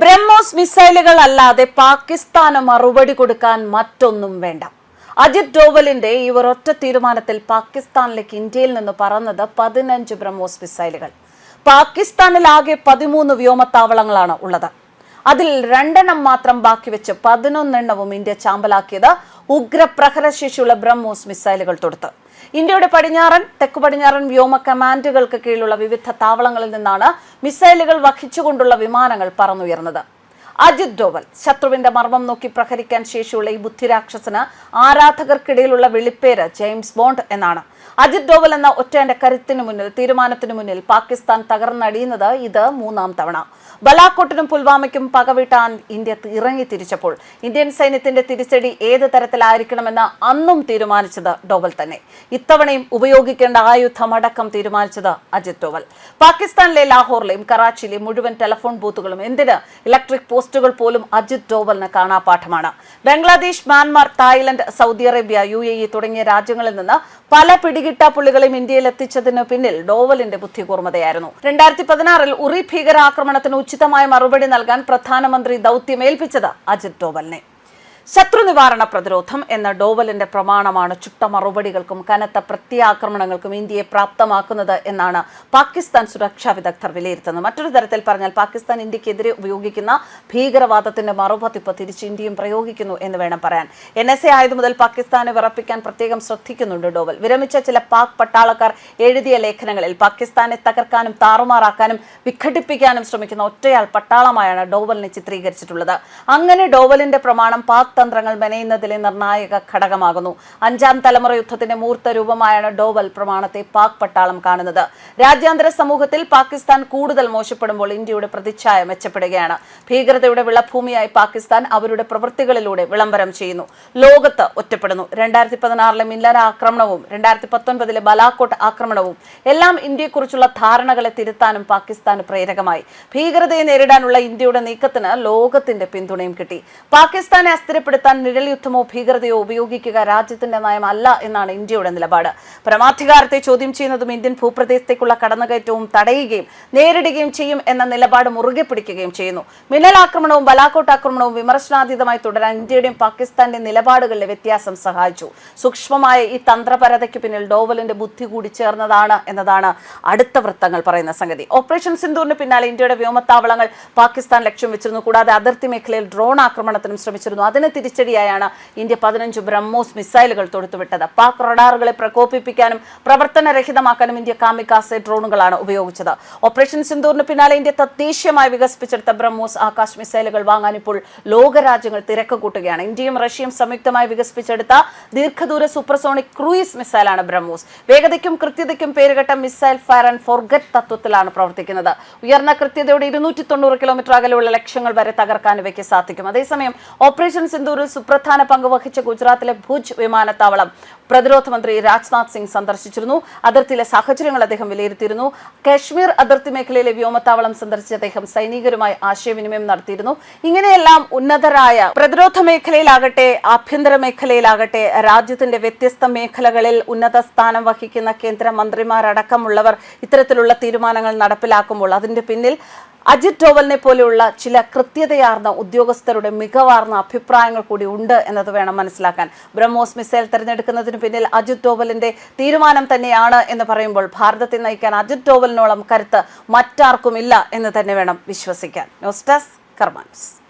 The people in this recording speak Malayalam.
ബ്രഹ്മോസ് മിസൈലുകൾ അല്ലാതെ പാകിസ്ഥാന് മറുപടി കൊടുക്കാൻ മറ്റൊന്നും വേണ്ട. അജിത് ഡോവലിന്റെ ഈ ഒരൊറ്റ തീരുമാനത്തിൽ പാകിസ്ഥാനിലേക്ക് ഇന്ത്യയിൽ നിന്ന് പറന്നത് പതിനഞ്ച് ബ്രഹ്മോസ് മിസൈലുകൾ. പാകിസ്ഥാനിൽ ആകെ പതിമൂന്ന് വ്യോമത്താവളങ്ങളാണ് ഉള്ളത്. അതിൽ രണ്ടെണ്ണം മാത്രം ബാക്കി വെച്ച് പതിനൊന്നെണ്ണവും ഇന്ത്യ ചാമ്പലാക്കിയത് ഉഗ്രപ്രഹരശേഷിയുള്ള ബ്രഹ്മോസ് മിസൈലുകൾ തൊടുത്ത്. ഇന്ത്യയുടെ പടിഞ്ഞാറൻ തെക്കു പടിഞ്ഞാറൻ വ്യോമ കമാൻഡുകൾക്ക് കീഴിലുള്ള വിവിധ താവളങ്ങളിൽ നിന്നാണ് മിസൈലുകൾ വഹിച്ചുകൊണ്ടുള്ള വിമാനങ്ങൾ പറന്നുയർന്നത്. അജിത് ഡോവൽ ശത്രുവിന്റെ മർമ്മം നോക്കി പ്രഹരിക്കാൻ ശേഷിയുള്ള ഈ ബുദ്ധിരാക്ഷസന് ആരാധകർക്കിടയിലുള്ള വിളിപ്പേര് ജെയിംസ് ബോണ്ട് എന്നാണ്. അജിത് ഡോവൽ എന്ന ഒറ്റന്റെ കരുത്തിനു മുന്നിൽ തീരുമാനത്തിനു മുന്നിൽ പാകിസ്ഥാൻ തകർന്നടിയുന്നത് ഇത് മൂന്നാം തവണ. ബലാക്കോട്ടിനും പുൽവാമയ്ക്കും പകവീട്ടാൻ ഇന്ത്യ ഇറങ്ങി തിരിച്ചപ്പോൾ ഇന്ത്യൻ സൈന്യത്തിന്റെ തിരിച്ചടി ഏത് തരത്തിലായിരിക്കണമെന്ന് അന്നും തീരുമാനിച്ചത് ഡോവൽ തന്നെ. ഇത്തവണയും ഉപയോഗിക്കേണ്ട ആയുധമടക്കം തീരുമാനിച്ചത് അജിത് ഡോവൽ. പാകിസ്ഥാനിലെ ലാഹോറിലെയും കറാച്ചിയിലെയും മുഴുവൻ ടെലഫോൺ ബൂത്തുകളും എന്തിന് ഇലക്ട്രിക് പോസ്റ്റുകൾ പോലും അജിത് ഡോവലിന് കാണാപാഠമാണ്. Bangladesh Myanmar Thailand Saudi Arabia U തുടങ്ങിയ രാജ്യങ്ങളിൽ നിന്ന് പല പിടികിട്ട പുള്ളികളെയും ഇന്ത്യയിൽ എത്തിച്ചതിന് പിന്നിൽ ഡോവലിന്റെ ബുദ്ധികൂർമ്മതയായിരുന്നു. രണ്ടായിരത്തി പതിനാറിൽ ഉറി ഭീകരാക്രമണത്തിന് ഉചിതമായ മറുപടി നൽകാൻ പ്രധാനമന്ത്രി ദൗത്യമേൽപ്പിച്ചത് അജിത് ഡോവലിനെ. ശത്രു നിവാരണ പ്രതിരോധം എന്ന ഡോവലിന്റെ പ്രമാണമാണ് ചുട്ട മറുപടികൾക്കും കനത്ത പ്രത്യാക്രമണങ്ങൾക്കും ഇന്ത്യയെ പ്രാപ്തമാക്കുന്നത് എന്നാണ് പാകിസ്ഥാൻ സുരക്ഷാ വിദഗ്ധർ വിലയിരുത്തുന്നത്. മറ്റൊരു തരത്തിൽ പറഞ്ഞാൽ പാകിസ്ഥാൻ ഇന്ത്യക്കെതിരെ ഉപയോഗിക്കുന്ന ഭീകരവാദത്തിന്റെ മറുപതിപ്പ് തിരിച്ച് ഇന്ത്യയും പ്രയോഗിക്കുന്നു എന്ന് വേണം പറയാൻ. എൻ എസ് എ മുതൽ പാകിസ്ഥാനെ വിറപ്പിക്കാൻ പ്രത്യേകം ശ്രദ്ധിക്കുന്നുണ്ട് ഡോവൽ. വിരമിച്ച ചില പാക് പട്ടാളക്കാർ എഴുതിയ ലേഖനങ്ങളിൽ പാകിസ്ഥാനെ തകർക്കാനും താറുമാറാക്കാനും വിഘടിപ്പിക്കാനും ശ്രമിക്കുന്ന ഒറ്റയാൾ പട്ടാളമായാണ് ഡോവലിനെ ചിത്രീകരിച്ചിട്ടുള്ളത്. അങ്ങനെ ഡോവലിന്റെ പ്രമാണം പാക് തന്ത്രങ്ങൾ മെനയുന്നതിലെ നിർണായക ഘടകമാകുന്നു. അഞ്ചാം തലമുറ യുദ്ധത്തിന്റെ മൂർത്ത രൂപമായാണ് ഡോവൽ പ്രമാണത്തെ പാക് പട്ടാളം കാണുന്നത്. രാജ്യാന്തര സമൂഹത്തിൽ പാകിസ്ഥാൻ കൂടുതൽ മോശപ്പെടുമ്പോൾ ഇന്ത്യയുടെ പ്രതിച്ഛായ മെച്ചപ്പെടുകയാണ്. ഭീകരതയുടെ വിളഭൂമിയായി പാകിസ്ഥാൻ അവരുടെ പ്രവൃത്തികളിലൂടെ വിളംബരം ചെയ്യുന്നു. ലോകത്ത് ഒറ്റപ്പെടുന്നു. രണ്ടായിരത്തി പതിനാറിലെ മിന്നല ആക്രമണവും രണ്ടായിരത്തി പത്തൊൻപതിലെ ബലാക്കോട്ട് ആക്രമണവും എല്ലാം ഇന്ത്യയെക്കുറിച്ചുള്ള ധാരണകളെ തിരുത്താനും പാകിസ്ഥാന് പ്രേരകമായി. ഭീകരതയെ നേരിടാനുള്ള ഇന്ത്യയുടെ നീക്കത്തിന് ലോകത്തിന്റെ പിന്തുണയും കിട്ടി. പാകിസ്ഥാനെ അസ്ഥിരപ്പെടുത്താൻ നിഴൽ യുദ്ധമോ ഭീകരതയോ ഉപയോഗിക്കുക രാജ്യത്തിന്റെ നയമല്ല എന്നാണ് ഇന്ത്യയുടെ നിലപാട്. പരമാധികാരത്തെ ചോദ്യം ചെയ്യുന്നതും ഇന്ത്യൻ ഭൂപ്രദേശത്തേക്കുള്ള കടന്നുകയറ്റവും തടയുകയും നേരിടുകയും ചെയ്യും എന്ന നിലപാട് മുറുകെ പിടിക്കുകയും ചെയ്യുന്നു. മിന്നൽ ആക്രമണവും ബലാക്കോട്ട് ആക്രമണവും വിമർശനാതീതമായി തുടരാൻ ഇന്ത്യയുടെയും പാകിസ്ഥാന്റെയും നിലപാടുകളിലെ വ്യത്യാസം സഹായിച്ചു. സൂക്ഷ്മമായ ഈ തന്ത്രപരതയ്ക്ക് പിന്നിൽ ഡോവലിന്റെ ബുദ്ധി കൂടി ചേർന്നതാണ് എന്നതാണ് അടുത്ത വൃത്തങ്ങൾ പറയുന്ന സംഗതി. ഓപ്പറേഷൻ സിന്ധൂറിന് പിന്നാലെ ഇന്ത്യയുടെ വ്യോമത്താവളങ്ങൾ പാകിസ്ഥാൻ ലക്ഷ്യം വെച്ചിരുന്നു. കൂടാതെ അതിർത്തി മേഖലയിൽ ഡ്രോൺ ആക്രമണത്തിനും ശ്രമിച്ചിരുന്നു. അതിന് തിരിച്ചടിയായാണ് ഇന്ത്യ പതിനഞ്ച് ബ്രഹ്മോസ് മിസൈലുകൾ തൊടുത്തുവിട്ടത്. പാക് റഡാറുകളെ പ്രകോപിപ്പിക്കാനും പ്രവർത്തനരഹിതമാക്കാനും ഇന്ത്യ കാമിക്കാസെ ഡ്രോണുകളാണ് ഉപയോഗിച്ചത്. ഓപ്പറേഷൻ സിന്ദൂറിന് പിന്നാലെ ഇന്ത്യ തദ്ദേശീയമായി വികസിപ്പിച്ചെടുത്ത ബ്രഹ്മോസ് ആകാശ് മിസൈലുകൾ വാങ്ങാൻ ഇപ്പോൾ ലോകരാജ്യങ്ങൾ തിരക്ക് കൂട്ടുകയാണ്. ഇന്ത്യയും റഷ്യയും സംയുക്തമായി വികസിപ്പിച്ചെടുത്ത ദീർഘദൂര സൂപ്പർസോണിക് ക്രൂയിസ് മിസൈലാണ് ബ്രഹ്മോസ്. വേഗതയ്ക്കും കൃത്യതയ്ക്കും പേരുകെട്ട മിസൈൽ ഫയർ ആൻഡ് ഫോർഗറ്റ് തത്വത്തിലാണ് പ്രവർത്തിക്കുന്നത്. ഉയർന്ന കൃത്യതയോടെ ഇരുന്നൂറ്റി തൊണ്ണൂറ് കിലോമീറ്റർ അകലെയുള്ള ലക്ഷ്യങ്ങൾ വരെ തകർക്കാൻ ഇവയ്ക്ക് സാധിക്കും. അതേസമയം ഓപ്പറേഷൻ സിന്ദൂറിൽ സുപ്രധാന പങ്ക് വഹിച്ച ഗുജറാത്തിലെ ഭുജ് വിമാനത്താവളം പ്രതിരോധ മന്ത്രി രാജ്നാഥ് സിംഗ് സന്ദർശിച്ചിരുന്നു. അതിർത്തിയിലെ സാഹചര്യങ്ങൾ അദ്ദേഹം വിലയിരുത്തിയിരുന്നു. കശ്മീർ അതിർത്തി മേഖലയിലെ വ്യോമത്താവളം സന്ദർശിച്ച അദ്ദേഹം സൈനികരുമായി ആശയവിനിമയം നടത്തിയിരുന്നു. ഇങ്ങനെയെല്ലാം ഉന്നതരായ പ്രതിരോധ മേഖലയിലാകട്ടെ ആഭ്യന്തര മേഖലയിലാകട്ടെ രാജ്യത്തിന്റെ വ്യത്യസ്ത മേഖലകളിൽ ഉന്നത സ്ഥാനം വഹിക്കുന്ന കേന്ദ്രമന്ത്രിമാരടക്കമുള്ളവർ ഇത്തരത്തിലുള്ള തീരുമാനങ്ങൾ നടപ്പിലാക്കുമ്പോൾ അതിന്റെ പിന്നിൽ അജിത് ഡോവലിനെ പോലെയുള്ള ചില കൃത്യതയാർന്ന ഉദ്യോഗസ്ഥരുടെ മികവാർന്ന അഭിപ്രായങ്ങൾ കൂടി ഉണ്ട് എന്നത് വേണം മനസ്സിലാക്കാൻ. ബ്രഹ്മോസ് മിസൈൽ തിരഞ്ഞെടുക്കുന്നതിന് പിന്നിൽ അജിത് ഡോവലിന്റെ തീരുമാനം തന്നെയാണ് എന്ന് പറയുമ്പോൾ ഭാരതത്തെ നയിക്കാൻ അജിത് ഡോവലിനോളം കരുത്ത് മറ്റാർക്കുമില്ല എന്ന് തന്നെ വേണം വിശ്വസിക്കാൻ. News desk കർമാൻസ്